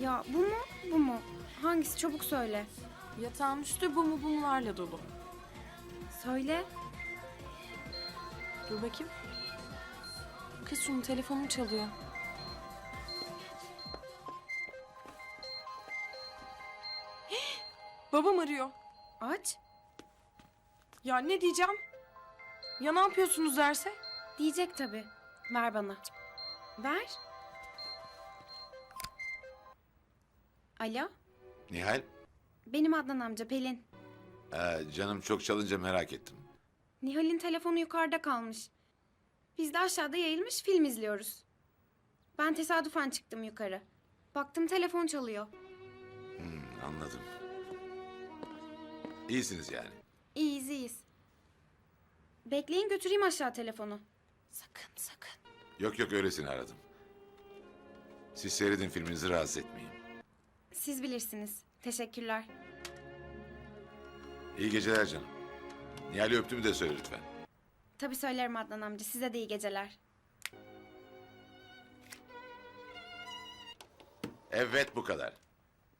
Ya bu mu bu mu? Hangisi çabuk söyle. Yatağın üstü bu mu bunlarla dolu. Söyle. Dur bakayım. Kız şunun telefonum çalıyor. Hih! Babam arıyor. Aç. Ya ne diyeceğim? Ya ne yapıyorsunuz derse? Diyecek tabii. Ver bana. Ver. Alo. Nihal, Benim Adnan amca Pelin. ee, canım çok çalınca merak ettim. Nihal'in telefonu yukarıda kalmış. Biz de aşağıda yayılmış film izliyoruz. Ben tesadüfen çıktım yukarı. Baktım telefon çalıyor. Hmm, anladım. İyisiniz yani. İyiyiz iyiyiz. Bekleyin götüreyim aşağı telefonu. Sakın sakın. Yok yok öylesini aradım. Siz seyredin filminizi rahatsız etmeyeyim. Siz bilirsiniz. Teşekkürler. İyi geceler canım. Nihal'i öptüğümü de söyle lütfen. Tabii söylerim Adnan amca. Size de iyi geceler. Evet bu kadar.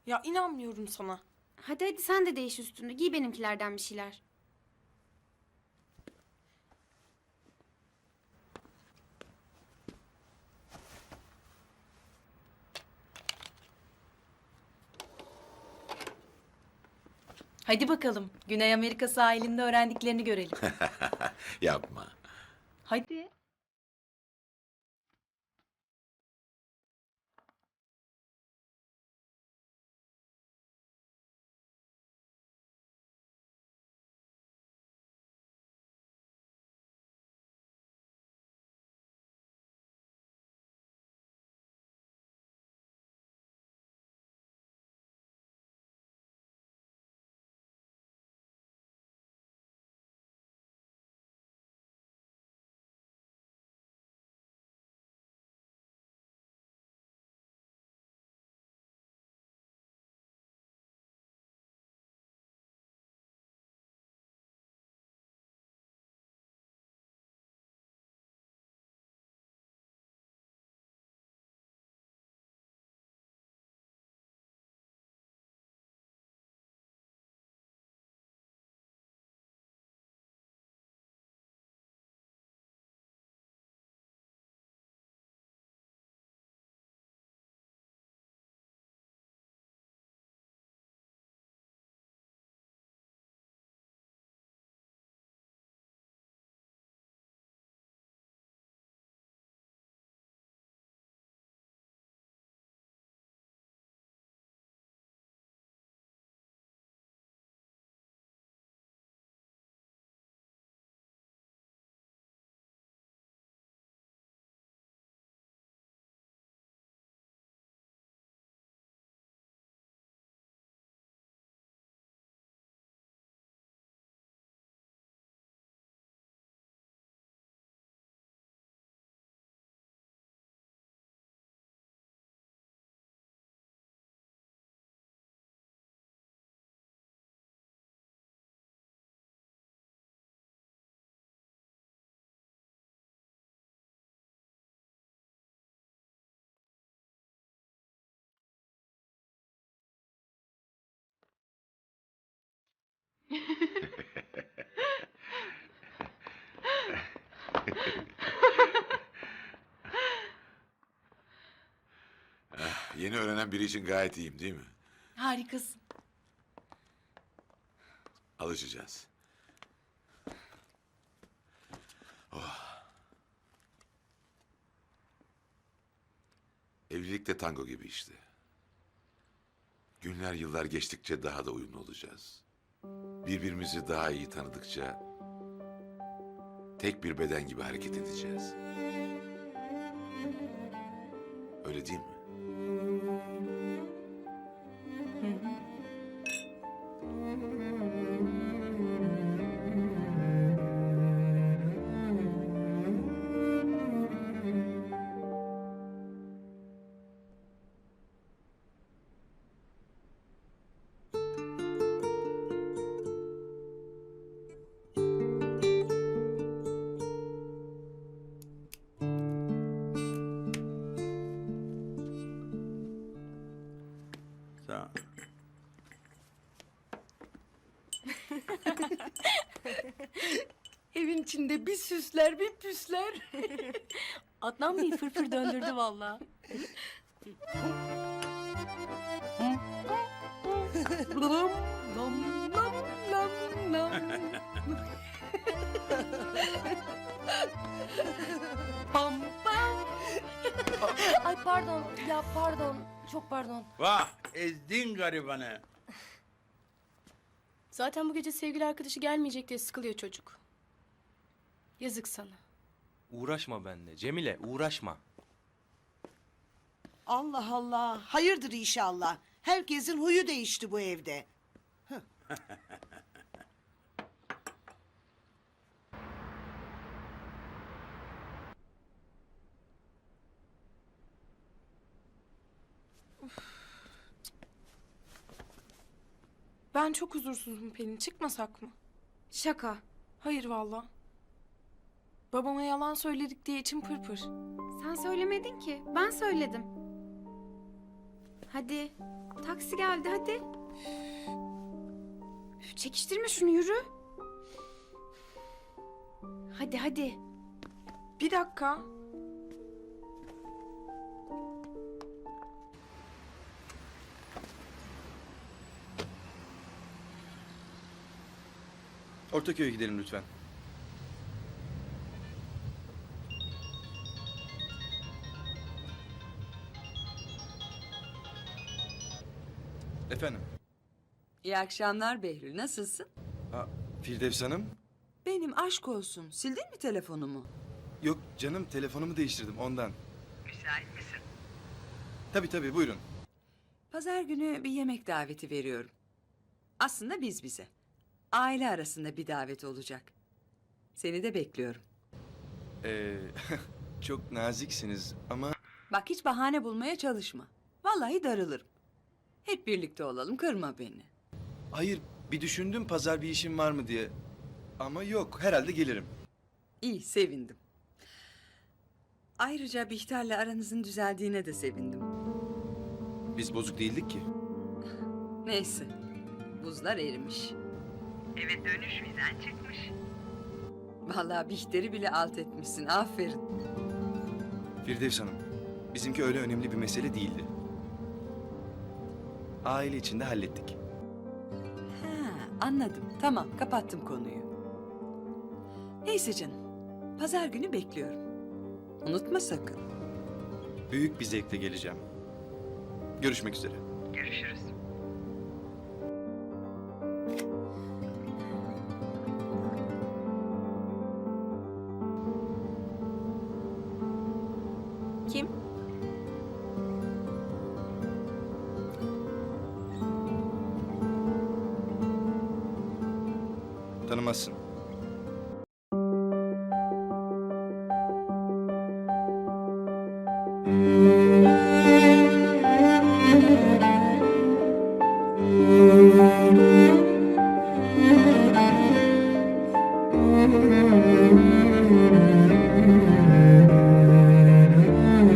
Ya inanmıyorum sana. Hadi hadi sen de değiş üstünü. Giy benimkilerden bir şeyler. Hadi bakalım. Güney Amerika sahilinde öğrendiklerini görelim. Yapma. Hadi. Yeni öğrenen biri için gayet iyiyim değil mi? Harikasın. Alışacağız. Oh. Evlilik de tango gibi işte. Günler yıllar geçtikçe daha da uyumlu olacağız. Birbirimizi daha iyi tanıdıkça tek bir beden gibi hareket edeceğiz. Öyle değil mi? İçinde bir süsler bir püsler. Adnan Bey fırfır döndürdü vallahi. Lam, lam, lam, lam, lam. Pam pam. Ay pardon, ya pardon, çok pardon. Vah ezdin garibanı. Zaten bu gece sevgili arkadaşı gelmeyecek diye sıkılıyor çocuk. Yazık sana. Uğraşma benimle. Cemile uğraşma. Allah Allah. Hayırdır inşallah. Herkesin huyu değişti bu evde. Ben çok huzursuzum Pelin. Çıkmasak mı? Şaka. Hayır valla. Babama yalan söyledik diye içim pırpır. Sen söylemedin ki. Ben söyledim. Hadi. Taksi geldi hadi. Üf, çekiştirme şunu yürü. Hadi hadi. Bir dakika. Ortaköy'e gidelim lütfen. İyi akşamlar Behlül. Nasılsın? Ha, Firdevs Hanım? Benim aşk olsun. Sildin mi telefonumu? Yok canım telefonumu değiştirdim ondan. Müsait misin? Tabii tabii buyurun. Pazar günü bir yemek daveti veriyorum. Aslında biz bize. Aile arasında bir davet olacak. Seni de bekliyorum. Ee, çok naziksiniz ama... Bak hiç bahane bulmaya çalışma. Vallahi darılırım. Hep birlikte olalım. Kırma beni. Hayır bir düşündüm pazar bir işim var mı diye. Ama yok herhalde gelirim. İyi, sevindim. Ayrıca Bihter'le aranızın düzeldiğine de sevindim. Biz bozuk değildik ki. Neyse. Buzlar erimiş. Eve dönüş vizen çıkmış. Vallahi Bihter'i bile alt etmişsin. Aferin. Firdevs Hanım, bizimki öyle önemli bir mesele değildi. Aile içinde hallettik. Anladım. Tamam, kapattım konuyu. Neyse canım. Pazar günü bekliyorum. Unutma sakın. Büyük bir zevkle geleceğim. Görüşmek üzere. Görüşürüz. Kim? Tanımazsın.